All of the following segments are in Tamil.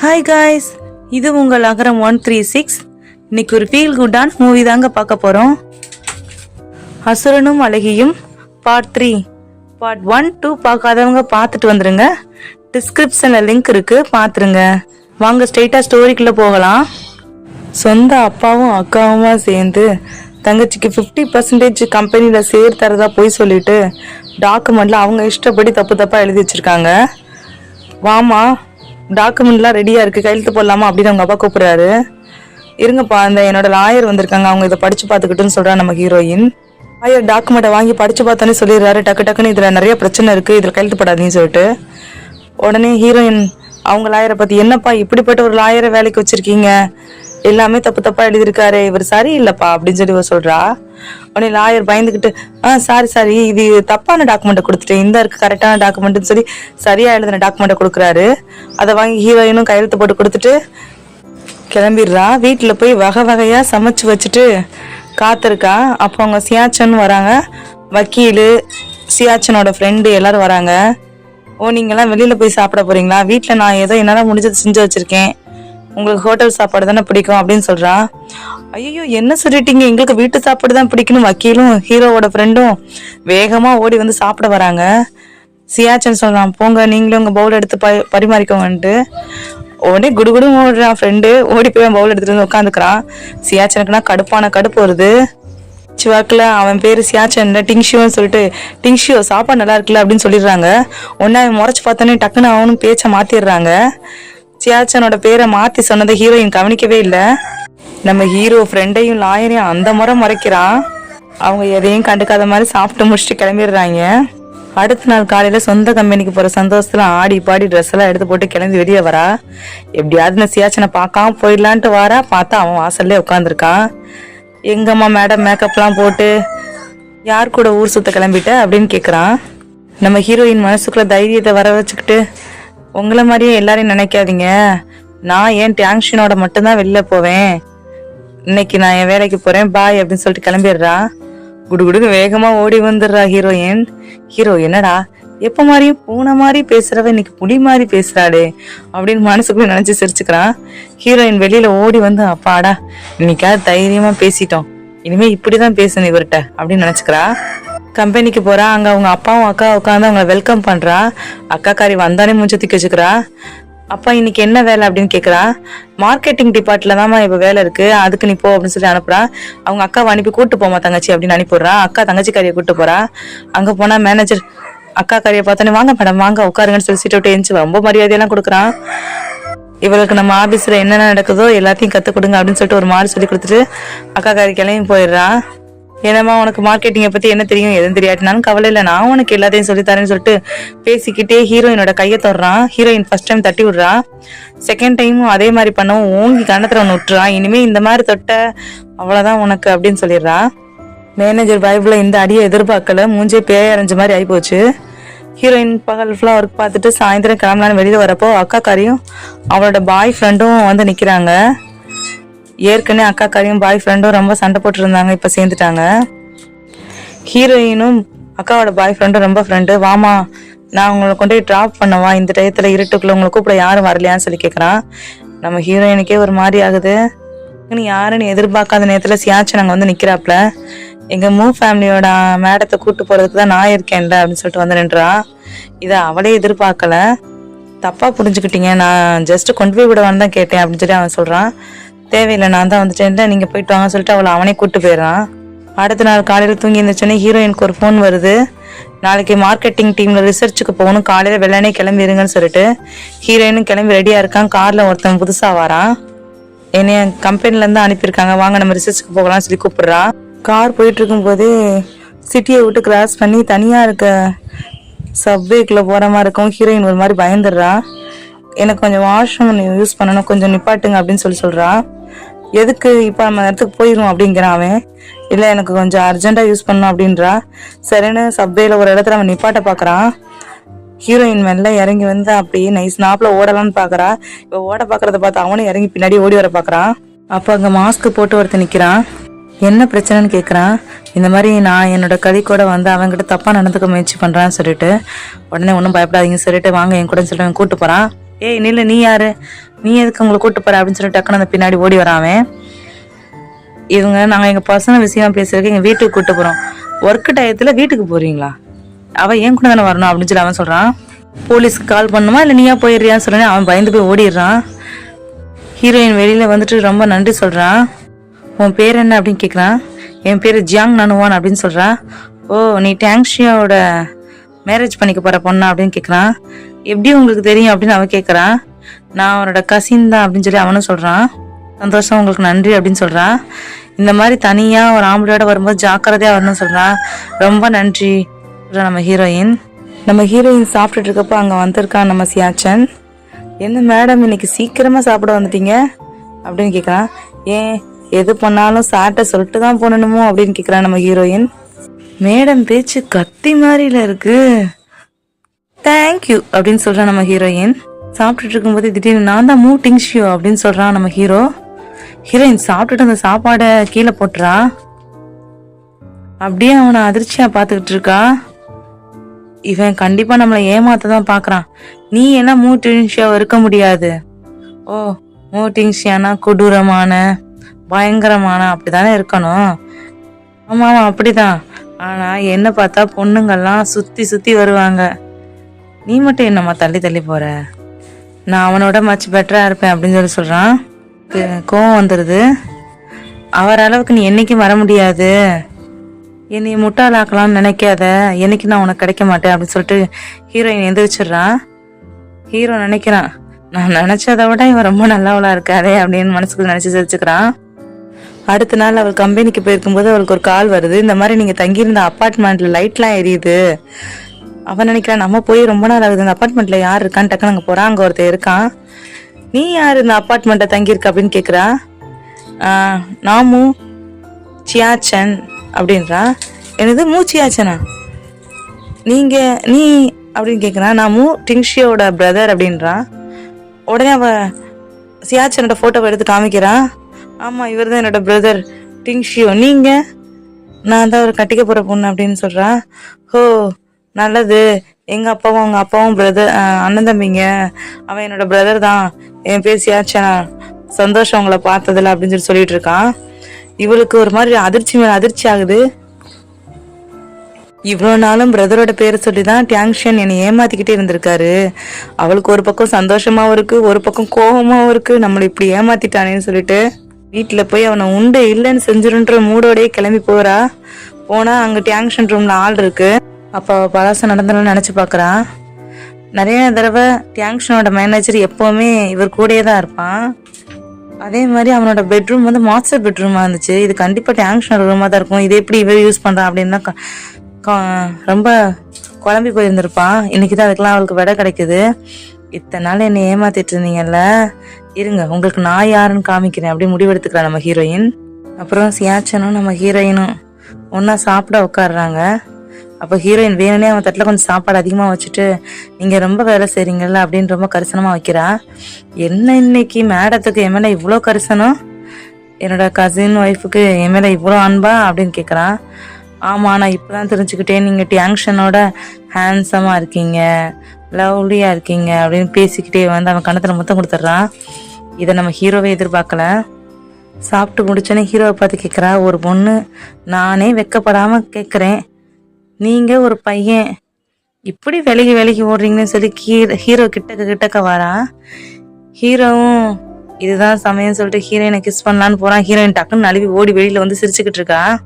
ஹாய் காய்ஸ் இது உங்கள் அகரம் ஒன் த்ரீ சிக்ஸ் இன்னைக்கு ஒரு ஃபீல் குட்டான் மூவி தாங்க பார்க்க போகிறோம் அசுரனும் அழகியும் part three part one two பார்க்காதவங்க பார்த்துட்டு வந்துருங்க. டிஸ்கிரிப்ஷனில் லிங்க் இருக்குது பார்த்துருங்க. வாங்க ஸ்ட்ரெயிட்டாக ஸ்டோரிக்குள்ளே போகலாம். சொந்த அப்பாவும் அக்காவுமா சேர்ந்து தங்கச்சிக்கு ஃபிஃப்டி பர்சன்டேஜ் கம்பெனியில் சேர் தரதா போய் சொல்லிட்டு டாக்குமெண்ட்டில் அவங்க இஷ்டப்படி தப்பு தப்பாக எழுதி வச்சுருக்காங்க. வாமா டாக்குமெண்ட்லாம் ரெடியாக இருக்குது கையெழுத்து போடலாமா அப்படின்னு அவங்க அப்பா கூப்பிட்றாரு. இருங்கப்பா அந்த என்னோட லாயர் வந்திருக்காங்க. அவங்க இதை படித்து பார்த்துக்கிட்டுன்னு சொல்கிறா நம்ம ஹீரோயின் லாயர் டாக்குமெண்ட்டை வாங்கி படிச்சு பார்த்தோன்னே சொல்லிடுறாரு. டக்கு டக்குன்னு இதில் நிறைய பிரச்சனை இருக்குது இதில் கையெழுத்து போடாதீங்கன்னு சொல்லிட்டு. உடனே ஹீரோயின் அவங்க லாயரை பற்றி என்னப்பா இப்படிப்பட்ட ஒரு லாயரை வேலைக்கு வச்சிருக்கீங்க? எல்லாமே தப்பு தப்பாக எழுதியிருக்காரு. இவர் சரி இல்லைப்பா அப்படின்னு சொல்லி இவர் சொல்கிறா உடனே லாயர் பயந்துக்கிட்டு ஆ சாரி சாரி இது தப்பான டாக்குமெண்ட்டை கொடுத்துட்டேன். இந்த இருக்கு கரெக்டான டாக்குமெண்ட்டுன்னு சொல்லி சரியா எழுதின டாக்குமெண்ட்டை கொடுக்குறாரு. அதை வாங்கி ஹீரோயினும் கையெழுத்து போட்டு கொடுத்துட்டு கிளம்பிடுறா. வீட்டில் போய் வகை வகையாக சமைச்சு வச்சுட்டு காத்திருக்கா. அப்போ அவங்க சியாச்சன் வராங்க. வக்கீல் சியாச்சனோட ஃப்ரெண்டு எல்லாரும் வராங்க. ஓ நீங்கள்லாம் வெளியில் போய் சாப்பிட போறீங்களா? வீட்டில் நான் ஏதோ என்னால் முடிஞ்சது செஞ்சு வச்சுருக்கேன். உங்களுக்கு ஹோட்டல் சாப்பாடு தானே பிடிக்கும் அப்படின்னு சொல்றா. ஐயோ என்ன சொல்லிட்டீங்க? எங்களுக்கு வீட்டு சாப்பாடு தான் பிடிக்கணும். வக்கீலும் ஹீரோவோட ஃப்ரெண்டும் வேகமா ஓடி வந்து சாப்பிட வராங்க. சியாச்சன் சொல்றான் போங்க நீங்களும் உங்க பவுல் எடுத்து ப பரிமாறிக்கோங்கன்ட்டு. உடனே குடுகுடும் ஓடுறான் ஃப்ரெண்டு ஓடி போய் பவுல் எடுத்துட்டு வந்து உட்காந்துக்கிறான். சியாச்சனுக்குனா கடுப்பான கடுப்பு வருது. சிவாக்கில் அவன் பேர் சியாச்சன் டிங்ஷியோன்னு சொல்லிட்டு டிங்ஷியோ சாப்பாடு நல்லா இருக்குல்ல? அப்படின்னு சொல்லிடுறாங்க. ஒன்று அவன் முறைச்சு பார்த்தோன்னே டக்குன்னு அவனும் பேச்சை மாத்திடுறாங்க. சியாச்சனோட பேரை மாத்தி சொன்னதை ஹீரோயின் கவனிக்கவே இல்லை. நம்ம ஹீரோ ஃப்ரெண்டையும் லாயரையும் அந்த முறை முறைக்கிறான் அவங்க எதையும் கண்டுக்காத மாதிரி சாப்பிட்டு முடிச்சுட்டு கிளம்பிடுறாங்க. அடுத்த நாள் காலையில சொந்த கம்பெனிக்கு போற சந்தோஷத்துல ஆடி பாடி ட்ரெஸ் எல்லாம் எடுத்து போட்டு கிளம்பி வெளியே வரா. எப்படியாவது நான் சியாச்சனை பார்க்காம போயிடலான்ட்டு வாரா. பார்த்தா அவன் வாசல்லே உட்காந்துருக்கான் எங்கம்மா மேடம் மேக்கப்லாம் போட்டு யார் கூட ஊர் சுத்த கிளம்பிட்ட அப்படின்னு கேட்குறான் நம்ம ஹீரோயின் மனசுக்குள்ள தைரியத்தை வர வச்சுக்கிட்டு உங்களை மாதிரியே எல்லாரையும் நினைக்காதீங்க. நான் ஏன் டேங்ஷனோட மட்டும்தான் வெளில போவேன்? இன்னைக்கு நான் என் வேலைக்கு போறேன் பாய் அப்படின்னு சொல்லிட்டு கிளம்பிடுறா. குடுகுடுன்னு வேகமா ஓடி வந்துடுறா ஹீரோயின். ஹீரோ என்னடா? எப்ப மாதிரியும் பூனை மாதிரி பேசுறவ இன்னைக்கு புலி மாதிரி பேசுகிறாளே அப்படின்னு மனசுக்குள்ள நினைச்சு சிரிச்சுக்கிறான். ஹீரோயின் வெளியில ஓடி வந்து அப்பாடா இன்னைக்காவது தைரியமா பேசிட்டோம். இனிமே இப்படிதான் பேசணும் இவர்கிட்ட அப்படின்னு நினைச்சுக்கிறா. கம்பெனிக்கு போறா. அங்க அவங்க அப்பாவும் அக்கா உட்காந்து அவங்கள வெல்கம் பண்றா. அக்காக்காரி வந்தானே மூஞ்ச தூக்கி வச்சுக்கிறா. அப்பா இன்னைக்கு என்ன வேலை அப்படின்னு கேட்குறா மார்க்கெட்டிங் டிபார்ட்ல தான்மா இப்போ வேலை இருக்கு. அதுக்கு நீ போ அப்படின்னு சொல்லி அனுப்புறா. அவங்க அக்காவை அனுப்பி கூட்டு போமா தங்கச்சி அப்படின்னு அனுப்பிடுறா அக்கா தங்கச்சி காரியை கூட்டு போறா. அங்க போனா மேனேஜர் அக்கா காரியை பார்த்தோன்னே வாங்க மேடம் வாங்க உட்காருங்கன்னு சொல்லி சீட்டை விட்டு எழுந்துச்சு ரொம்ப மரியாதையெல்லாம் கொடுக்குறான். இவளுக்கு நம்ம ஆபீஸ்ல என்னென்ன நடக்குதோ எல்லாத்தையும் கற்றுக் கொடுங்க அப்படின்னு சொல்லிட்டு ஒரு மாதிரி சொல்லி கொடுத்துட்டு அக்கா காரி கிளம்பி போயிடுறா. என்னம்மா உனக்கு மார்க்கெட்டிங்கை பற்றி என்ன தெரியும் எதுவும் தெரியாட்டினாலும் கவலை இல்லை. நான் உனக்கு எல்லாத்தையும் சொல்லித்தரேன்னு சொல்லிட்டு பேசிக்கிட்டே ஹீரோயினோட கையை தொடறான். ஹீரோயின் ஃபர்ஸ்ட் டைம் தட்டி விடுறான். செகண்ட் டைமும் அதே மாதிரி பண்ணவும் ஓங்கி கண்ணத்தில் ஒன்று விட்டுறான். இனிமேல் இந்த மாதிரி தொட்ட அவ்வளோதான் உனக்கு அப்படின்னு சொல்லிடுறா மேனேஜர் பைபிள் இந்த அடியை எதிர்பார்க்கல. மூஞ்சே பேய அரைஞ்ச மாதிரி ஆகிப்போச்சு ஹீரோயின் பகல் ஃபுல்லாக ஒர்க் பார்த்துட்டு சாயந்தரம் கிளம்பலான்னு வெளியில் வரப்போ அக்காக்காரியும் அவளோட பாய் ஃப்ரெண்டும் வந்து நிற்கிறாங்க ஏற்கனவே அக்காக்காரியும் பாய் ஃப்ரெண்டும் ரொம்ப சண்டை போட்டுருந்தாங்க இப்போ சேர்ந்துட்டாங்க. ஹீரோயினும் அக்காவோட பாய் ஃப்ரெண்டும் ரொம்ப ஃப்ரெண்டு வாமா நான் உங்களை கொண்டு போய் ட்ராப் பண்ணவா? இந்த டயத்தில் இருட்டுக்குள்ளே உங்களை கூப்பிட யாரும் வரலையான்னு சொல்லி கேட்குறான் நம்ம ஹீரோயினுக்கே ஒரு மாதிரி ஆகுது. நீ யாருன்னு எதிர்பார்க்காத நேரத்தில் சியாச்சு நாங்கள் வந்து நிற்கிறாப்புல எங்கள் மூ ஃபேமிலியோட மேடத்தை கூட்டு போகிறதுக்கு தான் நான் இருக்கேன்ல அப்படின்னு சொல்லிட்டு வந்து நின்றா. இதை அவளே எதிர்பார்க்கல. தப்பாக புரிஞ்சுக்கிட்டீங்க. நான் ஜஸ்ட் கொண்டு போய் விடவான்னு தான் கேட்டேன் அப்படின்னு சொல்லி அவன் சொல்கிறான் தேவையில்லை நான் தான் வந்துட்டேன். நீங்கள் போயிட்டு வாங்க சொல்லிட்டு அவளை அவனே கூட்டு போயிடுறான். அடுத்த நாள் காலையில் தூங்கி இருந்துச்சோன்னே ஹீரோயினுக்கு ஒரு ஃபோன் வருது. நாளைக்கு மார்க்கெட்டிங் டீமில் ரிசர்ச்சுக்கு போகணும். காலையில் வெள்ளனே கிளம்பிடுங்கன்னு சொல்லிட்டு ஹீரோயினும் கிளம்பி ரெடியாக இருக்கான். காரில் ஒருத்தன் புதுசாக வரான். என்னைய கம்பெனிலேருந்து அனுப்பியிருக்காங்க. வாங்க நம்ம ரிசர்ச்சுக்கு போகலாம்னு சொல்லி கூப்பிடுறா. கார் போயிட்டு இருக்கும்போது சிட்டியை விட்டு கிராஸ் பண்ணி தனியாக இருக்க சப்வேக்குள்ளே போகிற மாதிரி இருக்கும். ஹீரோயின் ஒரு மாதிரி பயந்துடுறா. எனக்கு கொஞ்சம் வாஷ்ரூம் யூஸ் பண்ணணும் கொஞ்சம் நிப்பாட்டுங்க அப்படின்னு சொல்லி சொல்றா. எதுக்கு இப்போ நம்ம இடத்துக்கு போயிடும் அப்படிங்கிறான் அவன். இல்லை எனக்கு கொஞ்சம் அர்ஜென்ட்டாக யூஸ் பண்ணணும் அப்படின்றா. சரின்னு சப்வேல ஒரு இடத்துல அவன் நிப்பாட்ட பார்க்குறான் ஹீரோயின் மெல்ல இறங்கி வந்து அப்படியே நைஸ் நாப்பில் ஓடலாம்னு பார்க்குறா இப்போ ஓட பார்க்கறத பார்த்து அவனும் இறங்கி பின்னாடி ஓடி வர பார்க்குறான் அப்போ அங்கே மாஸ்க் போட்டு ஒருத்தன் நிற்கிறான் என்ன பிரச்சனைன்னு கேட்குறான் இந்த மாதிரி நான் என்னோட கதை கூட வந்து அவன்கிட்ட தப்பாக நடந்துக்க முயற்சி பண்ணுறான்னு சொல்லிட்டு உடனே ஒன்றும் பயப்படாதீங்கன்னு சொல்லிட்டு வாங்க என் கூட சொல்லிட்டு அவன் கூட்டு போகிறான் ஏய் நில்லு நீ யாரு? நீ எதுக்கு உங்களை கூட்டு போற அப்படின்னு சொல்லி டக்குனு அந்த பின்னாடி ஓடி வரான் இவங்க நாங்க எங்க பசங்க விஷயமா பேசுறதுக்கு எங்க வீட்டுக்கு கூட்டு போறோம். ஒர்க் டயத்துல வீட்டுக்கு போறீங்களா? அவ ஏன் கூட தானே வரணும் அப்படின்னு சொல்லி அவன் சொல்றான். போலீஸ்க்கு கால் பண்ணுமா? இல்ல நீயா போயிடுறியான்னு சொல்லி அவன் பயந்து போய் ஓடிடுறான். ஹீரோயின் வெளியில வந்துட்டு ரொம்ப நன்றி சொல்றான். உன் பேர் என்ன அப்படின்னு கேக்குறான். என் பேரு ஜியாங் நனுவான் அப்படின்னு சொல்றான். ஓ நீ டேங்ஷியாவோட மேரேஜ் பண்ணிக்க போற பொண்ணா அப்படின்னு கேக்குறான். எப்படி உங்களுக்கு தெரியும் அப்படின்னு அவன் கேட்குறான் நான் அவனோட கசின் தான் அப்படின்னு சொல்லி அவனும் சொல்கிறான் சந்தோஷம் உங்களுக்கு நன்றி அப்படின்னு சொல்கிறான் இந்த மாதிரி தனியாக ஒரு ஆம்பளையோட வரும்போது ஜாக்கிரதையாக வரணும்னு சொல்கிறான் ரொம்ப நன்றி. நம்ம ஹீரோயின் நம்ம ஹீரோயின் சாப்பிட்டுட்டு இருக்கப்போ அங்கே வந்திருக்கான் நம்ம சியாச்சன். என்ன மேடம் இன்னைக்கு சீக்கிரமாக சாப்பிட வந்துட்டீங்க? அப்படின்னு கேட்குறான் ஏன் எது பண்ணாலும் சாட்டை சொல்லிட்டு தான் போனணுமோ அப்படின்னு கேட்குறான் நம்ம ஹீரோயின் மேடம் பேச்சு கத்தி மாதிரில இருக்குது தேங்க்யூ அப்படின்னு சொல்றான் நம்ம ஹீரோயின் சாப்பிட்டுட்டு இருக்கும்போது திடீர்னு நான் தான் மூ டிங்ஷியோ அப்படின்னு சொல்றான் நம்ம ஹீரோ ஹீரோயின் சாப்பிட்டுட்டு அந்த சாப்பாடை கீழே போட்டுறா. அப்படியே அவனை அதிர்ச்சியா பார்த்துக்கிட்டு இருக்கா. இவன் கண்டிப்பா நம்மளை ஏமாத்த தான் பாக்குறான் நீ என்ன மூ டிங்ஷியாவை இருக்க முடியாது. ஓ மூ டிங்ஷியானா கொடூரமான பயங்கரமான அப்படிதானே இருக்கணும். ஆமா ஆமா அப்படிதான். ஆனா என்ன பார்த்தா பொண்ணுங்கெல்லாம் சுத்தி சுத்தி வருவாங்க. நீ மட்டும் என்னம்மா தள்ளி தள்ளி போற? நான் அவனோட மச் பெட்டராக இருப்பேன் அப்படின்னு சொல்லி சொல்கிறான் கோவம் வந்துடுது அவர் அளவுக்கு நீ என்னைக்கும் வர முடியாது. என்னை முட்டாளாக்கலாம்னு நினைக்காத. என்னைக்கு நான் உனக்கு கிடைக்க மாட்டேன் அப்படின்னு சொல்லிட்டு ஹீரோயின் எந்திரிச்சிடுறான். ஹீரோ நினைக்கிறான். நான் நினைச்சதை விட இவன் ரொம்ப நல்லவளா இருக்காதே அப்படின்னு மனசுக்குள்ள நினைச்சு சிரிச்சுக்கிறான். அடுத்த நாள் அவள் கம்பெனிக்கு போயிருக்கும்போது அவளுக்கு ஒரு கால் வருது. இந்த மாதிரி நீங்கள் தங்கியிருந்த அப்பார்ட்மெண்ட்ல லைட்லாம் எரியுது. அவன் நினைக்கிறான் நம்ம போய் ரொம்ப நாள் ஆகுது இந்த அப்பார்ட்மெண்ட்ல யார் இருக்கான்னு டக்குனு அங்கே போறான் அங்கே ஒருத்தர் இருக்கான் நீ யார் இந்த அப்பார்ட்மெண்ட்டை தங்கியிருக்க அப்படின்னு கேட்குறா நாமு சியாச்சன் அப்படின்றா. எனது மூ சியாச்சனா? நீங்க நீ அப்படின்னு கேட்குறா நான் மூ டிங்ஷியோட பிரதர் அப்படின்றான் உடனே அவ சியாச்சனோட ஃபோட்டோவை எடுத்து காமிக்கிறான் ஆமாம் இவர் தான் என்னோட பிரதர் டிங்ஷியோ. நீங்க? நான் தான் ஒரு கட்டிக்க போகிற பொண்ணு அப்படின்னு சொல்கிறா ஹோ நல்லது. எங்கள் அப்பாவும் அவங்க அப்பாவும் பிரதர் அண்ணன் தம்பிங்க. அவன் என்னோட பிரதர் தான். என் பேசியாச்சா சந்தோஷம் உங்களை பார்த்ததில்ல அப்படின்னு சொல்லி சொல்லிட்டு இருக்கான். இவளுக்கு ஒரு மாதிரி அதிர்ச்சி மேலே அதிர்ச்சி ஆகுது. இவ்வளோ நாளும் பிரதரோட பேரை சொல்லி தான் டேங்ஷன் என்னை ஏமாத்திக்கிட்டே இருந்திருக்காரு. அவளுக்கு ஒரு பக்கம் சந்தோஷமாகவும் இருக்கு ஒரு பக்கம் கோபமாகவும் இருக்கு. நம்மளை இப்படி ஏமாத்திட்டானேன்னு சொல்லிட்டு வீட்டில் போய் அவனை உண்டு இல்லைன்னு செஞ்சிருன்ற மூடோடையே கிளம்பி போறா. போனா அங்க டேங்ஷன் ரூம்ல ஆள் இருக்கு. அப்போ பலாசம் பழசம் நினச்சி பார்க்குறான் நிறைய தடவை டேங்ஷனோட மேனேஜர் எப்போவுமே இவர் கூடயே தான் இருப்பான். அதே மாதிரி அவனோட பெட்ரூம் வந்து மாஸ்டர் பெட்ரூமாக இருந்துச்சு. இது கண்டிப்பாக டேங்ஷனோட ரூமாக தான் இருக்கும். இது எப்படி இவர் யூஸ் பண்ணுறான் அப்படின்னா ரொம்ப குழம்பி போயிருந்திருப்பான். இன்னைக்கு தான் அதுக்கெல்லாம் அவளுக்கு விடை கிடைக்குது. இத்தனை நாள் என்னை ஏமாத்திட்டு இருந்தீங்கல்ல? இருங்க உங்களுக்கு நான் யாருன்னு காமிக்கிறேன். அப்படி முடிவெடுத்துக்கிறா நம்ம ஹீரோயின் அப்புறம் சியாச்சனும் நம்ம ஹீரோயினும் ஒன்றா சாப்பிட உட்காடுறாங்க அப்போ ஹீரோயின் வேணும்னே அவன் தட்டில் கொஞ்சம் சாப்பாடு அதிகமாக வச்சுட்டு நீங்கள் ரொம்ப வேலை செய்றீங்கல்ல அப்படின்னு ரொம்ப கரிசனமாக வைக்கிறா. என்ன இன்னைக்கு மேடத்துக்கு என் மேலே இவ்வளோ கரிசனம்? என்னோட கசின் ஒய்ஃபுக்கு என் மேலே இவ்வளோ அன்பா? அப்படின்னு கேட்குறான் ஆமாம் நான் இப்போ தான் தெரிஞ்சுக்கிட்டேன். நீங்கள் டேங்ஷனோட ஹேண்ட்ஸமாக இருக்கீங்க லவ்லியாக இருக்கீங்க அப்படின்னு பேசிக்கிட்டே வந்து அவன் கணத்தில் மொத்தம் கொடுத்துட்றான் இதை நம்ம ஹீரோவே எதிர்பார்க்கல. சாப்பிட்டு முடிச்சோன்னே ஹீரோவை பார்த்து கேட்குறா ஒரு பொண்ணு நானே வெக்கப்படாமல் கேட்குறேன் நீங்கள் ஒரு பையன். இப்படி விலகி விலகி ஓடுறீங்கன்னு சொல்லி கீ- ஹீரோ கிட்டக்க கிட்டக்க வரா. ஹீரோவும் இதுதான் சமயம் சொல்லிட்டு ஹீரோயினை கிஸ் பண்ணலான்னு போகிறான் ஹீரோயின் டக்குன்னு நழுவி ஓடி வெளியில் வந்து சிரிச்சுக்கிட்டு இருக்கா.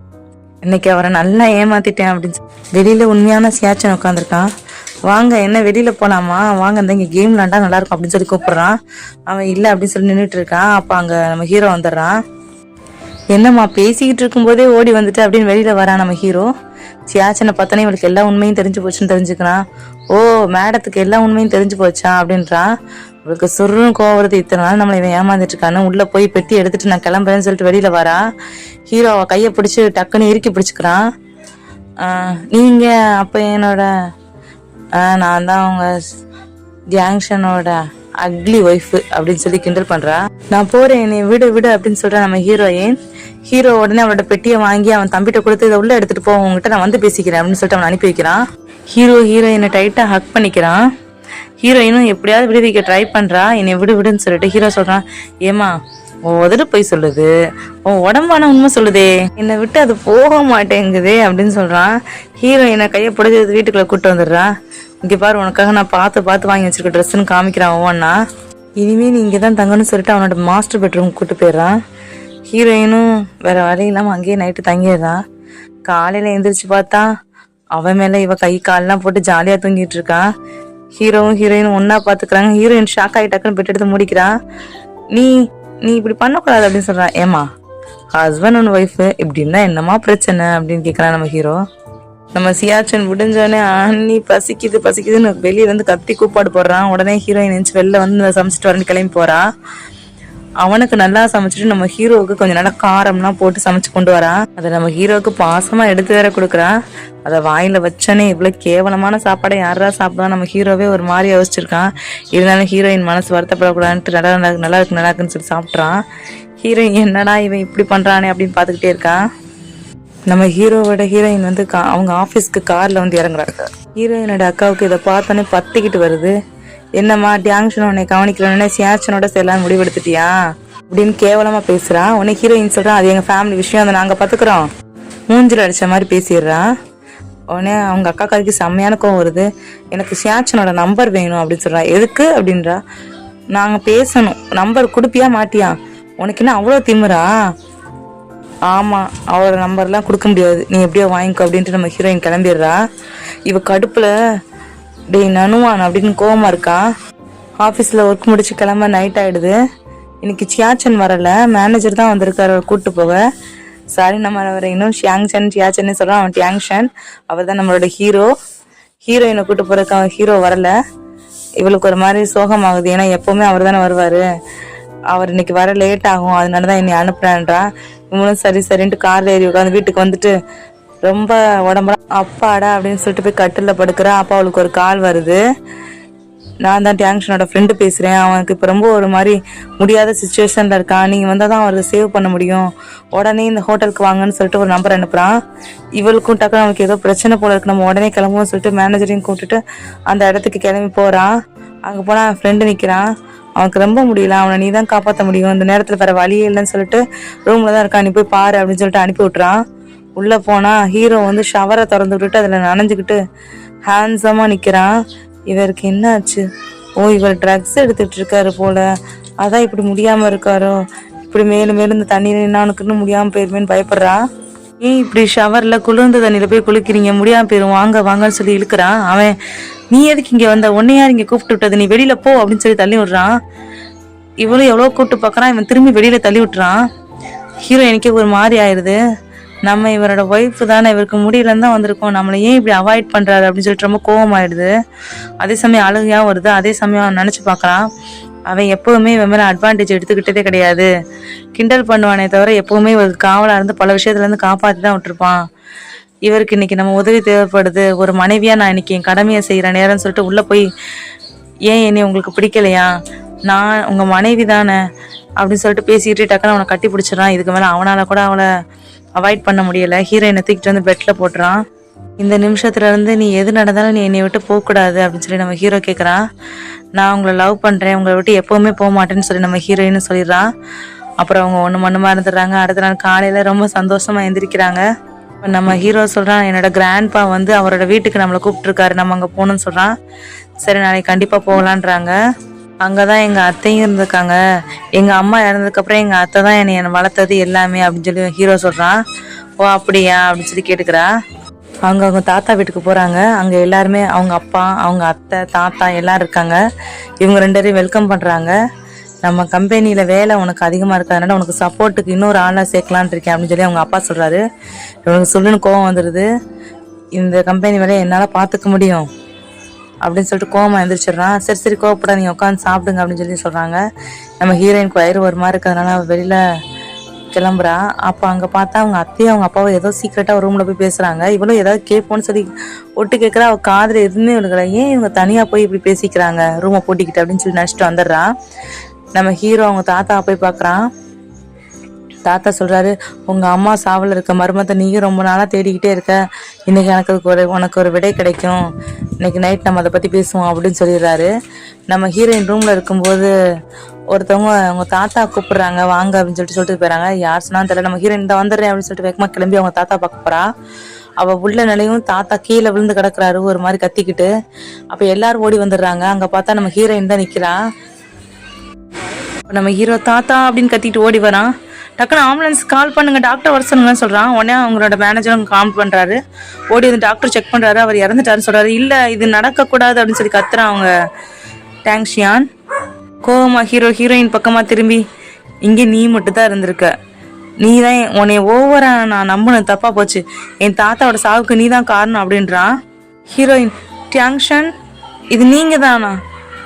இன்னைக்கு அவரை நல்லா ஏமாத்திட்டேன் அப்படின்னு வெளியில் உண்மையான சியாச்சன் உட்காந்துருக்கான் வாங்க என்ன வெளியில் போகலாமா வாங்க இந்த இங்கே கேம் விளாண்டா நல்லாயிருக்கும் அப்படின்னு சொல்லி கூப்பிட்றான். அவன் இல்லை அப்படின்னு சொல்லி நின்றுட்டு இருக்கான். அப்போ அங்கே நம்ம ஹீரோ வந்துடுறான். என்னம்மா பேசிக்கிட்டு இருக்கும்போதே ஓடி வந்துட்டு அப்படின்னு வெளியில் வரான் நம்ம ஹீரோ. சியாச்சனை பார்த்தோன்னே இவளுக்கு எல்லா உண்மையும் தெரிஞ்சு போச்சுன்னு தெரிஞ்சுக்கிறான் ஓ மேடத்துக்கு எல்லா உண்மையும் தெரிஞ்சு போச்சா? அப்படின்றான் இவளுக்கு சொருன்னு கோவம் வருது. இத்தனை நாள் நம்மளை இவன் ஏமாந்துட்டு இருக்கான்னு உள்ளே போய் பெட்டி எடுத்துட்டு நான் கிளம்புறேன்னு சொல்லிட்டு வெளியில் வரா. ஹீரோ அவள் கையை பிடிச்சி டக்குன்னு இறுக்கி பிடிச்சிக்கிறான் நீங்கள் அப்போ என்னோட நான் தான் அவங்க ஜாங்ஷனோட அக்லி ஒய்ஃப் அப்படின்னு சொல்லி கிண்டல் பண்றா. நான் போறேன் என்னை விடு விடு அப்படின்னு சொல்ற நம்ம ஹீரோயின் ஹீரோ உடனே அவளோட பெட்டியை வாங்கி அவன் தம்பிட்ட கொடுத்து இதை உள்ள எடுத்துட்டு போ உங்ககிட்ட நான் வந்து பேசிக்கிறேன் அப்படின்னு சொல்லிட்டு அவன் அனுப்பி வைக்கிறான். ஹீரோ ஹீரோயினை டைட்டா ஹக் பண்ணிக்கிறான். ஹீரோயினும் எப்படியாவது விடுவிக்க ட்ரை பண்றா. என்னை விடு விடுன்னு சொல்லிட்டு ஹீரோ சொல்றான். ஏமா உன் உதடு போய் சொல்லுது. உன் உடம்பான உண்மை சொல்லுதே. என்னை விட்டு அது போக மாட்டேங்குதே அப்படின்னு சொல்றான். ஹீரோயினை கையை பிடிச்சது வீட்டுக்குள்ள கூட்டு வந்துடுறான் இங்க பாரு உனக்காக நான் பார்த்து பார்த்து வாங்கி வச்சிருக்க ட்ரெஸ்ஸுன்னு காமிக்கிறான் ஒவ்வொன்னா. இனிமே நீ இங்கே தான் தங்கணும்னு சொல்லிட்டு அவனோட மாஸ்டர் பெட்ரூம் கூட்டு போயிடுறான். ஹீரோயினும் வேற வழி இல்லாமல் அங்கேயே நைட்டு தங்கிடுறான். காலையில் எழுந்திரிச்சு பார்த்தா அவன் மேலே இவ கை கால்லாம் போட்டு ஜாலியாக தூங்கிட்டு இருக்கான். ஹீரோவும் ஹீரோயினும் ஒன்றா பார்த்துக்கிறாங்க ஹீரோயின் ஷாக் ஆகி டக்குன்னு பெட் எடுத்து முடிக்கிறான். நீ நீ இப்படி பண்ணக்கூடாது அப்படின்னு சொல்கிறான் ஏமா ஹஸ்பண்ட் அண்ட் ஒய்ஃபு இப்படின்னா என்னமா பிரச்சனை அப்படின்னு கேட்கறான் நம்ம ஹீரோ நம்ம சியாச்சன் முடிஞ்சோடனே அண்ணி பசிக்குது பசிக்குதுன்னு வெளியே வந்து கத்தி கூப்பாடு போடுறான். உடனே ஹீரோயின் நினச்சி வெளில வந்து சமைச்சிட்டு வரேன்னு கிளம்பி போறா. அவனுக்கு நல்லா சமைச்சிட்டு நம்ம ஹீரோவுக்கு கொஞ்சம் நல்லா காரம்லாம் போட்டு சமைச்சு கொண்டு வரான் அதை நம்ம ஹீரோவுக்கு பாசமா எடுத்து வேற கொடுக்குறான் அதை வாயில வச்சோன்னே இவ்வளவு கேவலமான சாப்பாடை யாரா சாப்பிடுவா நம்ம ஹீரோவே ஒரு மாதிரி யோசிச்சிருக்கான். இருந்தாலும் ஹீரோயின் மனசு வருத்தப்படக்கூடாதுன்ட்டு நல்லா நல்லா இருக்கு, நல்லா இருக்கு நல்லா இருக்குன்னு சொல்லி சாப்பிட்றான் ஹீரோயின் என்னடா இவன் இப்படி பண்றானே அப்படின்னு பார்த்துக்கிட்டே இருக்கான் நம்ம ஹீரோவோட ஹீரோயின் வந்து கா- அவங்க ஆஃபீஸ்க்கு காரில் வந்து இறங்குறாங்க. ஹீரோயினோட அக்காவுக்கு இதை பார்த்தோன்னே பத்திக்கிட்டு வருது. என்னம்மா டியாங்ஷன் உன்னை கவனிக்கிறோன்னே சியாச்சனோட செல்லான்னு முடிவெடுத்துட்டியா? அப்படின்னு கேவலமாக பேசுகிறான் உன்னை ஹீரோயின் சொல்கிறான் அது எங்கள் ஃபேமிலி விஷயம் அதை நாங்கள் பார்த்துக்குறோம் மூஞ்சில் அடித்த மாதிரி பேசிடுறான் உடனே அவங்க அக்கா காரிக்கு செம்மையான கோவம் வருது. எனக்கு சியாச்சனோட நம்பர் வேணும் அப்படின்னு சொல்றா. எதுக்கு? அப்படின்றா. நாங்கள் பேசணும். நம்பர் கொடுப்பியா மாட்டியா? உனக்கு என்ன அவ்வளோ திமுறா ஆமாம் அவரோட நம்பர்லாம் கொடுக்க முடியாது. நீ எப்படியோ வாங்கிக்கோ அப்படின்ட்டு நம்ம ஹீரோயின் கிளம்பிடுறா. இவ கடுப்பில் டேய் நனுவான் அப்படின்னு கோவமாக இருக்கான் ஆஃபீஸில் ஒர்க் முடிச்சு கிளம்ப நைட் ஆகிடுது இன்னைக்கு சியாச்சன் வரலை. மேனேஜர் தான் வந்திருக்காரு அவரை கூப்பிட்டு போக. சாரி நம்ம அவரை இன்னும் ஷியாங்ஷன் சியாச்சன் சொல்கிறோம் அவன் டியாங்ஷன் அவர் தான் நம்மளோட ஹீரோ ஹீரோயினை கூப்பிட்டு போகிறதுக்கு அவன் ஹீரோ வரலை. இவளுக்கு ஒரு மாதிரி சோகமாகுது. ஏன்னா எப்போவுமே அவர் தானே வருவார். அவர் இன்னைக்கு வர லேட் ஆகும். அதனால தான் என்னை அனுப்புறேன்றா. இவங்களும் சரி சரின்ட்டு கார்ல ஏறி உட்காந்து வீட்டுக்கு வந்துட்டு ரொம்ப உடம்புலாம் அப்பாடா அப்படின்னு சொல்லிட்டு போய் கட்டில் படுக்கிறா. அப்பா அவளுக்கு ஒரு கால் வருது. நான் தான் டேங்ஷனோட ஃப்ரெண்டு பேசுகிறேன் அவனுக்கு இப்போ ரொம்ப ஒரு மாதிரி முடியாத சுச்சுவேஷனில் இருக்கான். நீங்கள் வந்தால் தான் அவருக்கு சேவ் பண்ண முடியும். உடனே இந்த ஹோட்டலுக்கு வாங்கன்னு சொல்லிட்டு ஒரு நம்பர் அனுப்புகிறான் இவளுக்கும் டக்குனு அவனுக்கு ஏதோ பிரச்சனை போல இருக்கு. நம்ம உடனே கிளம்புவோம் சொல்லிட்டு மேனேஜரையும் கூப்பிட்டுட்டு அந்த இடத்துக்கு கிளம்பி போகிறான் அங்கே போனால் அவன் ஃப்ரெண்டு நிற்கிறான் அவனுக்கு ரொம்ப முடியல. அவனை நீ தான் காப்பாற்ற முடியும். இந்த நேரத்தில் வேற வழியே இல்லைன்னு சொல்லிட்டு ரூமில் தான் இருக்கான். நீ போய் பாரு அப்படின்னு சொல்லிட்டு அனுப்பி விட்றான் உள்ளே போனால் ஹீரோ வந்து ஷவரை திறந்து விட்டுட்டு அதில் நனைஞ்சிக்கிட்டு ஹேண்ட்ஸமாக நிற்கிறான் இவருக்கு என்ன ஆச்சு ஓ இவர் ட்ரக்ஸ் எடுத்துட்டு இருக்காரு போல. அதான் இப்படி முடியாம இருக்காரோ? இப்படி மேலும் மேலும் இந்த தண்ணீர் என்ன முடியாம போயிருமேன்னு பயப்படுறான் ஏன் இப்படி ஷவர்ல குளிர்ந்த தண்ணியில போய் குளிக்கிறீங்க. முடியாம போயிரும். வாங்க வாங்கன்னு சொல்லி இழுக்கிறான். அவன் நீ எதுக்கு இங்க வந்த? உன்னையார் இங்க கூப்பிட்டு விட்டது? நீ வெளியில போ அப்படின்னு சொல்லி தள்ளி விடுறான். இவளும் எவ்வளவு கூப்பிட்டு பார்க்குறான். இவன் திரும்பி வெளியில தள்ளி விட்டுறான். ஹீரோ எனக்கே ஒரு மாதிரி ஆயிடுது நம்ம இவரோட ஒய்ஃப் தானே இவருக்கு முடியலன்னு தான் வந்திருக்கோம். நம்மளை ஏன் இப்படி அவாய்ட் பண்ணுறாரு அப்படின்னு சொல்லிட்டு ரொம்ப கோவமாயிடுது. அதே சமயம் அழுகையாக வருது. அதே சமயம் அவன் பார்க்குறான். அவன் எப்போவுமே இவன் மேலே அட்வான்டேஜ் எடுத்துக்கிட்டதே கிடையாது. கிண்டல் பண்ணுவானே தவிர எப்போவுமே இவருக்கு காவலாக இருந்து பல விஷயத்துலேருந்து காப்பாற்றி தான் விட்டுருப்பான். இவருக்கு இன்னைக்கு நம்ம உதவி தேவைப்படுது. ஒரு மனைவியாக நான் இன்னைக்கு என் கடமையை செய்கிற நேரம்னு சொல்லிட்டு உள்ளே போய் ஏன் என்னை உங்களுக்கு பிடிக்கலையா? நான் உங்கள் மனைவி தானே? அப்படின்னு சொல்லிட்டு பேசிக்கிட்டு டக்குன்னு அவனை கட்டி பிடிச்சிடறான். இதுக்கு மேலே அவனால் கூட அவளை அவாய்ட் பண்ண முடியல. ஹீரோயினை தூக்கிட்டு வந்து பெட்டில் போட்டுறான். இந்த நிமிஷத்துல இருந்து நீ எது நடந்தாலும் நீ என்னை விட்டு போகக்கூடாது அப்படின்னு சொல்லி நம்ம ஹீரோ கேட்குறான் நான் உங்களை லவ் பண்ணுறேன் உங்களை விட்டு எப்போவுமே போக மாட்டேன்னு சொல்லி நம்ம ஹீரோயின்னு சொல்லிடுறான். அப்புறம் அவங்க ஒன்று மண்ணுமா இருந்துடுறாங்க அடுத்த நாள் காலையில் ரொம்ப சந்தோஷமாக எந்திரிக்கிறாங்க. இப்போ நம்ம ஹீரோ சொல்கிறான் என்னோட கிராண்ட்பா வந்து அவரோட வீட்டுக்கு நம்மளை கூப்பிட்டுருக்காரு. நம்ம அங்கே போகணும்னு சொல்கிறான் சரி நாளைக்கு கண்டிப்பாக போகலான்றாங்க. அங்கே தான் எங்கள் அத்தையும் இருந்திருக்காங்க. எங்கள் அம்மா இறந்ததுக்கப்புறம் எங்கள் அத்தை தான் என்னை என்னை வளர்த்தது எல்லாமே அப்படின்னு சொல்லி ஹீரோ சொல்கிறான் ஓ அப்படியா? அப்படின்னு சொல்லி கேட்டுக்கிறா. அவங்க அவங்க தாத்தா வீட்டுக்கு போகிறாங்க அங்கே எல்லாருமே அவங்க அப்பா அவங்க அத்தை தாத்தா எல்லாரும் இருக்காங்க. இவங்க ரெண்டு பேரையும் வெல்கம் பண்ணுறாங்க நம்ம கம்பெனியில் வேலை உனக்கு அதிகமாக இருக்கிறதுனால உனக்கு சப்போர்ட்டுக்கு இன்னொரு ஆளாக சேர்க்கலான் இருக்கேன் அப்படின்னு சொல்லி அவங்க அப்பா சொல்கிறாரு இவனுக்கு சொல்லுன்னு கோவம் வந்துடுது இந்த கம்பெனி வேலையை என்னால் பார்த்துக்க முடியும். அப்படின்னு சொல்லிட்டு கோவம் எழுந்திரிச்சிடுறான் சரி சரி கோவப்பட நீ உட்காந்து சாப்பிடுங்க அப்படின்னு சொல்லி சொல்கிறாங்க நம்ம ஹீரோயின் வயிறு ஒரு மாதிரி இருக்கிறதுனால வெளியில் கிளம்புறா. அப்போ அங்கே பார்த்தா அவங்க அத்தையும் அவங்க அப்பாவும் ஏதோ சீக்கிரட்டாக ஒரு போய் பேசுகிறாங்க இவளும் ஏதாவது கேட்போன்னு சொல்லி ஒட்டு கேட்குறா. அவள் காதில் எதுவுமே விழுகல. ஏன் இவங்க தனியாக போய் இப்படி பேசிக்கிறாங்க? ரூமை போட்டிக்கிட்டு அப்படின்னு சொல்லி நினச்சிட்டு வந்துடுறா. நம்ம ஹீரோ அவங்க தாத்தா போய் பார்க்குறான். தாத்தா சொல்கிறாரு உங்கள் அம்மா சாவில் இருக்க மர்மத்தை நீயும் ரொம்ப நாளாக தேடிக்கிட்டே இருக்க. இன்றைக்கி எனக்கு அதுக்கு ஒரு உனக்கு ஒரு விடை கிடைக்கும். இன்றைக்கி நைட் நம்ம அதை பற்றி பேசுவோம் அப்படின்னு சொல்லிடுறாரு. நம்ம ஹீரோயின் ரூமில் இருக்கும்போது ஒருத்தவங்க அவங்க தாத்தா கூப்பிடுறாங்க வாங்க அப்படின்னு சொல்லிட்டு சொல்லிட்டு போயிறாங்க. யார் சொன்னாலும் தெரியல நம்ம ஹீரோயின் தான் வந்துடுறேன் அப்படின்னு சொல்லிட்டு வேகமாக கிளம்பி அவங்க தாத்தா பார்க்க போகிறா அவள் உள்ள நிலையும் தாத்தா கீழே விழுந்து கிடக்குறாரு ஒரு மாதிரி கத்திக்கிட்டு. அப்போ எல்லாரும் ஓடி வந்துடுறாங்க. அங்கே பார்த்தா நம்ம ஹீரோயின் தான் நிக்கிறா. நம்ம ஹீரோ தாத்தா அப்படின்னு கத்திட்டு ஓடி வரான். டக்குனு ஆம்புலன்ஸ் கால் பண்ணுங்க டாக்டர் வர சொல்லுங்கன்னு சொல்றான். உடனே அவங்களோட மேனேஜரும் கால் பண்றாரு. ஓடி வந்து டாக்டர் செக் பண்றாரு. அவர் இறந்துட்டாருன்னு சொல்றாரு. இல்ல இது நடக்க கூடாது அப்படின்னு சொல்லி கத்துறான் அவங்க டேங்ஷியான் கோவமா ஹீரோ ஹீரோயின் பக்கமா திரும்பி இங்கே நீ மட்டும்தான் இருந்திருக்க. நீ தான் உன்னை ஓவரா நான் நம்பினது தப்பா போச்சு. என் தாத்தாவோட சாவுக்கு நீ தான் காரணம் அப்படின்றான். ஹீரோயின் டேங்ஷன் இது நீங்க தானா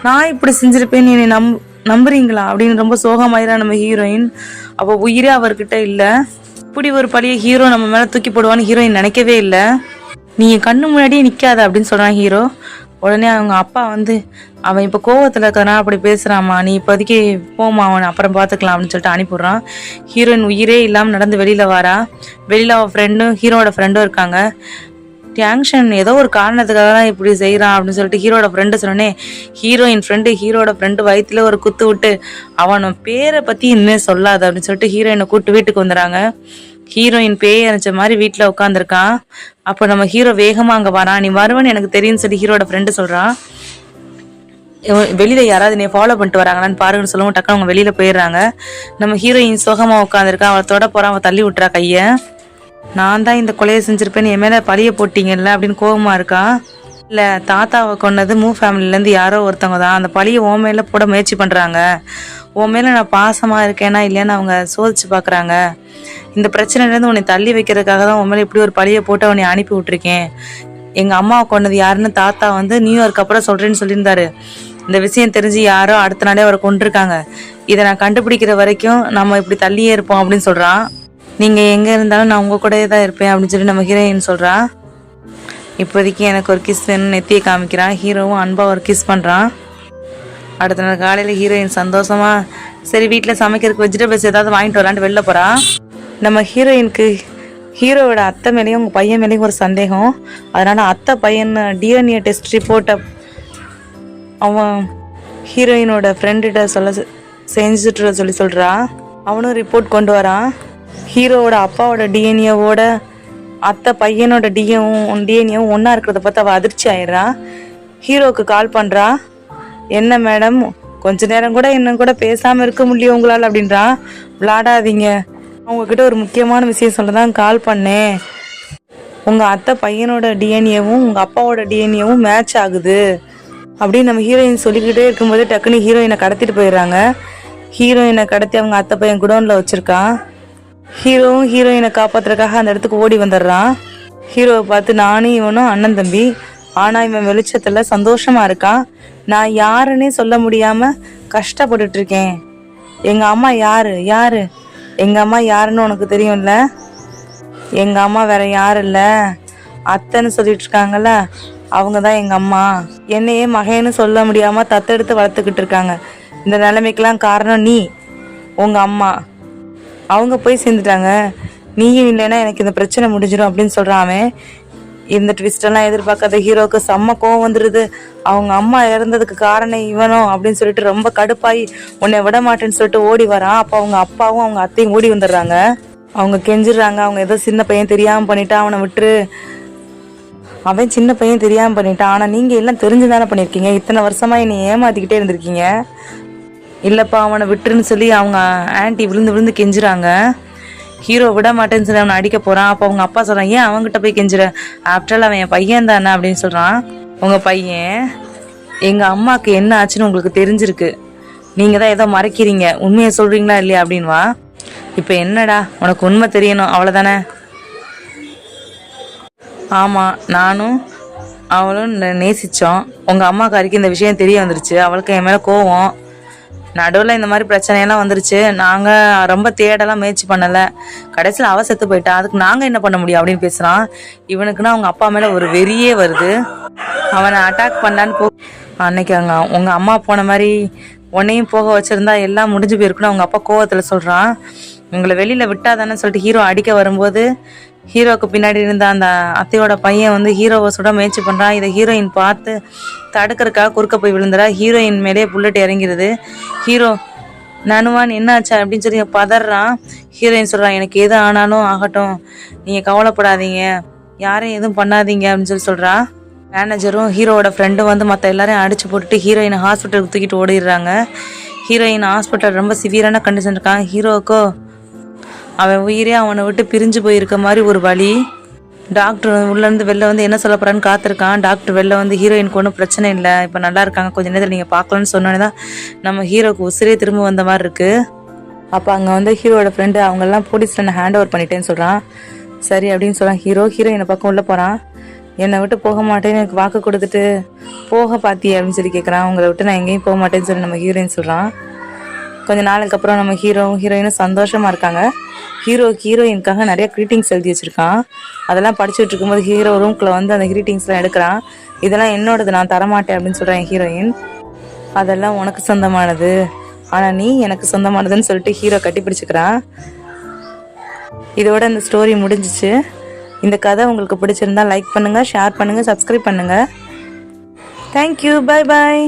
நான் இப்படி செஞ்சிருப்பேன் என்னை நம் நம்புறீங்களா அப்படின்னு ரொம்ப சோகமாயிரா நம்ம ஹீரோயின் அப்போ உயிரே அவர்கிட்ட இல்லை. இப்படி ஒரு பழைய ஹீரோ நம்ம மேலே தூக்கி போடுவான்னு ஹீரோயின் நினைக்கவே இல்லை. நீ என் கண்ணு முன்னாடியே நிற்காத அப்படின்னு சொல்கிறான் ஹீரோ உடனே அவங்க அப்பா வந்து அவன் இப்போ கோவத்தில் இருக்கிறனா அப்படி பேசுகிறாம்மா நீ இப்போதைக்கு போமா அவனை அப்புறம் பார்த்துக்கலாம் அப்படின்னு சொல்லிட்டு அனுப்பிடுறான் ஹீரோயின் உயிரே இல்லாமல் நடந்து வெளியில் வாரா. வெளியில் அவன் ஃப்ரெண்டும் ஹீரோட ஃப்ரெண்டும் இருக்காங்க. டேங்ஷன் ஏதோ ஒரு காரணத்துக்காக தான் இப்படி செய்கிறான் அப்படின்னு சொல்லிட்டு ஹீரோட ஃப்ரெண்டு சொன்னோன்னே ஹீரோயின் ஃப்ரெண்டு ஹீரோட ஃப்ரெண்டு வயிற்றுல ஒரு குத்து விட்டு அவன் பேரை பற்றி இன்னும் சொல்லாத அப்படின்னு சொல்லிட்டு ஹீரோயினை கூப்பிட்டு வீட்டுக்கு வந்துடுறாங்க ஹீரோயின் பேய் அரைச்ச மாதிரி வீட்டில் உட்காந்துருக்கான் அப்போ நம்ம ஹீரோ வேகமாக அங்கே வரான். நீ வருவன்னு எனக்கு தெரியும்னு சொல்லி ஹீரோட ஃப்ரெண்டு சொல்கிறான் வெளியில் வெளியில யாராவது என்னை ஃபாலோ பண்ணிட்டு வராங்களான்னு பாருங்கன்னு சொல்லவும் டக்குனு அவங்க வெளியில போயிடுறாங்க. நம்ம ஹீரோயின் சோகமா உட்காந்துருக்கா அவளை தொட போறான். அவன் தள்ளி விட்டுறா கையை. நான் தான் இந்த கொலையை செஞ்சுருப்பேன்னு என் மேலே பழிய போட்டிங்கல்ல அப்படின்னு கோபமாக இருக்கா? இல்லை தாத்தாவை கொன்னது மூ ஃபேமிலிலேருந்து யாரோ ஒருத்தவங்க தான். அந்த பழியை உன் மேலே போட முயற்சி பண்ணுறாங்க உன் மேலே நான் பாசமாக இருக்கேனா இல்லையான்னு அவங்க சோதிச்சு பார்க்குறாங்க இந்த பிரச்சனையிலேருந்து உன்னை தள்ளி வைக்கிறதுக்காக தான் உன் மேலே இப்படி ஒரு பழியை போட்டு உன்னை அனுப்பி விட்டுருக்கேன். எங்கள் அம்மாவை கொண்டது யாருன்னு தாத்தா வந்து நியூயார்க் அப்புறம் சொல்கிறேன்னு சொல்லியிருந்தாரு. இந்த விஷயம் தெரிஞ்சு யாரோ அடுத்த நாளே அவரை கொண்டிருக்காங்க இதை நான் கண்டுபிடிக்கிற வரைக்கும் நம்ம இப்படி தள்ளியே இருப்போம் அப்படின்னு சொல்கிறான் நீங்கள் எங்கே இருந்தாலும் நான் உங்கள் கூடயே தான் இருப்பேன் அப்படின்னு சொல்லி நம்ம ஹீரோயின் சொல்கிறா இப்போதைக்கு எனக்கு ஒரு கிஸ் வேணும்னு நெத்தியை காமிக்கிறான் ஹீரோவும் அன்பாக ஒரு கிஸ் பண்ணுறான் அடுத்த நாள் காலையில் ஹீரோயின் சந்தோஷமாக சரி வீட்டில் சமைக்கிறதுக்கு வெஜிடபிள்ஸ் ஏதாவது வாங்கிட்டு வரலான்ட்டு வெளில போகிறா நம்ம ஹீரோயினுக்கு ஹீரோவோட அத்தை மேலேயும் உங்கள் பையன் மேலேயும் ஒரு சந்தேகம். அதனால் அத்தை பையன் டிஎன்ஏ டெஸ்ட் ரிப்போர்ட்டை அவன் ஹீரோயினோட ஃப்ரெண்டுகிட்ட சொல்ல செஞ்சுட்டு சொல்லி சொல்கிறா அவனும் ரிப்போர்ட் கொண்டு வரான். ஹீரோவோட அப்பாவோட டிஎன்ஏவோட அத்தை பையனோட டிஎவும் டிஎன்ஏவும் ஒன்றா இருக்கிறத பார்த்து அவள் அதிர்ச்சி ஆயிடுறா. ஹீரோவுக்கு கால் பண்ணுறா என்ன மேடம் கொஞ்ச நேரம் கூட என்ன கூட பேசாமல் இருக்க முடியும் உங்களால் அப்படின்றா. விளாடாதீங்க அவங்கக்கிட்ட ஒரு முக்கியமான விஷயம் சொல்ல தான் கால் பண்ணேன். உங்கள் அத்தை பையனோட டிஎன்ஏவும் உங்கள் அப்பாவோட டிஎன்ஏவும் மேட்ச் ஆகுது. அப்படின்னு நம்ம ஹீரோயின் சொல்லிக்கிட்டே இருக்கும்போது டக்குன்னு ஹீரோயினை கடத்திட்டு போயிடுறாங்க. ஹீரோயினை கடத்தி அவங்க அத்தை பையன் குடோனில் வச்சுருக்கான். ஹீரோவும் ஹீரோயினை காப்பாத்துறதுக்காக அந்த இடத்துக்கு ஓடி வந்துடுறான். ஹீரோவை பார்த்து நானும் இவனும் அண்ணன் தம்பி. ஆனால் இவன் வெளிச்சத்தில் சந்தோஷமாக இருக்கான். நான் யாருன்னே சொல்ல முடியாமல் கஷ்டப்பட்டுட்டு இருக்கேன் எங்கள் அம்மா யார்? யார்? எங்கள் அம்மா யாருன்னு உனக்கு தெரியும்ல? எங்கள் அம்மா வேற யாரும் இல்லை? அத்தைன்னு சொல்லிட்டு இருக்காங்கல்ல அவங்க தான் எங்கள் அம்மா. என்னையே மகன்னு சொல்ல முடியாமல் தத்தெடுத்து வளர்த்துக்கிட்டு இருக்காங்க இந்த நிலைமைக்கெல்லாம் காரணம் நீ. உங்கள் அம்மா. அவங்க போய் சேர்ந்துட்டாங்க. நீயும் இல்லைன்னா எனக்கு இந்த பிரச்சனை முடிஞ்சிடும் அப்படின்னு சொல்கிறான் அவன். இந்த ட்விஸ்டெல்லாம் எதிர்பார்க்காத ஹீரோக்கு செம்ம கோவம் வந்துடுது அவங்க அம்மா இறந்ததுக்கு காரணம் இவனும் அப்படின்னு சொல்லிட்டு ரொம்ப கடுப்பாயி உன்னை விட மாட்டேன்னு சொல்லிட்டு ஓடி வரான். அப்போ அவங்க அப்பாவும் அவங்க அத்தையும் ஓடி வந்துடுறாங்க. அவங்க கெஞ்சிடுறாங்க. அவங்க ஏதோ சின்ன பையன் தெரியாமல் பண்ணிட்டா அவனை விட்டுரு. அவன் சின்ன பையன் தெரியாமல் பண்ணிட்டான். ஆனால் நீங்கள் எல்லாம் தெரிஞ்சு தானே பண்ணியிருக்கீங்க? இத்தனை வருஷமாக என்னை ஏமாற்றிக்கிட்டே இருந்திருக்கீங்க. இல்லைப்பா அவனை விட்டுருன்னு சொல்லி அவங்க ஆன்ட்டி விழுந்து விழுந்து கெஞ்சுறாங்க. ஹீரோ விட மாட்டேன்னு சொல்லி அவனை அடிக்க போகிறான் அப்போ அவங்க அப்பா சொல்கிறான் ஏன் அவன்கிட்ட போய் கெஞ்சுற? ஆஃப்டர் அவன் என் பையன் தானே அப்படின்னு சொல்கிறான் உங்கள் பையன் எங்கள் அம்மாவுக்கு என்ன ஆச்சுன்னு உங்களுக்கு தெரிஞ்சிருக்கு. நீங்கள் தான் ஏதோ மறைக்கிறீங்க. உண்மையை சொல்கிறீங்களா இல்லையா? அப்படின்வா. இப்போ என்னடா? உனக்கு உண்மை தெரியணும். அவ்வளோதானே ஆமாம் நானும் அவளும் நேசித்தோம் உங்கள் உங்கள் அம்மாக்காரிக்கு இந்த விஷயம் தெரிய வந்துருச்சு. அவளுக்கு என் மேலே கோவம். நடுவில் இந்த மாதிரி பிரச்சனையெல்லாம் வந்துருச்சு. நாங்கள் ரொம்ப தேடலாம் முயற்சி பண்ணலை. கடைசியில் அவ செத்து போயிட்டா. அதுக்கு நாங்கள் என்ன பண்ண முடியும் அப்படின்னு பேசுகிறான் இவனுக்குன்னா அவங்க அப்பா மேலே ஒரு வெறியே வருது. அவனை அட்டாக் பண்ணலான்னு போ அன்னைக்கு அங்கே உங்கள் அம்மா போன மாதிரி உன்னையும் போக வச்சுருந்தா எல்லாம் முடிஞ்சு போயிருக்குன்னு அவங்க அப்பா கோவத்தில் சொல்கிறான் உங்களை வெளியில் விட்டாதானே சொல்லிட்டு ஹீரோ அடிக்க வரும்போது ஹீரோக்கு பின்னாடி இருந்த அந்த அத்தையோட பையன் வந்து ஹீரோவை சுட முயற்சி பண்ணுறான் இதை ஹீரோயின் பார்த்து தடுக்கிறக்காக குறுக்க போய் விழுந்துறா. ஹீரோயின் மேலே புல்லட் இறங்கிருது. ஹீரோ நனுவான் என்னாச்சா? அப்படின்னு சொல்லி பதறான். ஹீரோயின் சொல்கிறான் எனக்கு எது ஆனாலும் ஆகட்டும். நீங்கள் கவலைப்படாதீங்க. யாரையும் எதுவும் பண்ணாதீங்க. அப்படின்னு சொல்லி சொல்கிறா மேனேஜரும் ஹீரோவோட ஃப்ரெண்டும் வந்து மற்ற எல்லாரையும் அடிச்சு போட்டுட்டு ஹீரோயினை ஹாஸ்பிட்டலுக்கு தூக்கிட்டு ஓடிடுறாங்க. ஹீரோயின் ஹாஸ்பிட்டல் ரொம்ப சிவியரான கண்டிஷன் இருக்காங்க. ஹீரோக்கோ அவன் உயிரே அவனை விட்டு பிரிஞ்சு போயிருக்க மாதிரி ஒரு வழி. டாக்டர் உள்ளேருந்து வெளில வந்து என்ன சொல்ல போகிறான்னு காத்திருக்கான். டாக்டர் வெளில வந்து ஹீரோயினுக்கு ஒன்றும் பிரச்சனை இல்லை. இப்போ நல்லா இருக்காங்க. கொஞ்ச நேரத்தில் நீங்கள் பார்க்கலான்னு சொன்னோன்னே தான் நம்ம ஹீரோக்கு உசிரே திரும்ப வந்த மாதிரி இருக்குது அப்போ அங்கே வந்து ஹீரோட ஃப்ரெண்டு அவங்கெல்லாம் போலீஸில் நான் ஹேண்ட் ஓவர் பண்ணிட்டேன்னு சொல்கிறான் சரி அப்படின்னு சொல்கிறான் ஹீரோ ஹீரோயினை பக்கம் உள்ளே போகிறான் என்னை விட்டு போக மாட்டேன்னு எனக்கு வாக்கு கொடுத்துட்டு போக பாத்தியே? அப்படின்னு சொல்லி கேட்குறான் உங்களை விட்டு நான் எங்கேயும் போக மாட்டேன்னு சொல்லி நம்ம ஹீரோயின் சொல்கிறான் கொஞ்ச நாளுக்கு அப்புறம் நம்ம ஹீரோவும் ஹீரோயினும் சந்தோஷமாக இருக்காங்க. ஹீரோ ஹீரோயினுக்காக நிறைய க்ரீட்டிங்ஸ் எழுதி வச்சுருக்கான். அதெல்லாம் படிச்சுட்டு இருக்கும்போது ஹீரோ ரூம்குள்ள வந்து அந்த க்ரீட்டிங்ஸ்லாம் எடுக்கிறான். இதெல்லாம் என்னோடது நான் தரமாட்டேன் அப்படின்னு சொல்கிறேன் ஹீரோயின் அதெல்லாம் உனக்கு சொந்தமானது. ஆனால் நீ எனக்கு சொந்தமானதுன்னு சொல்லிட்டு ஹீரோ கட்டி பிடிச்சிக்கிறான். இதோட இந்த ஸ்டோரி முடிஞ்சிச்சு. இந்த கதை உங்களுக்கு பிடிச்சிருந்தா லைக் பண்ணுங்கள் ஷேர் பண்ணுங்கள் சப்ஸ்கிரைப் பண்ணுங்கள் தேங்க்யூ பை பாய்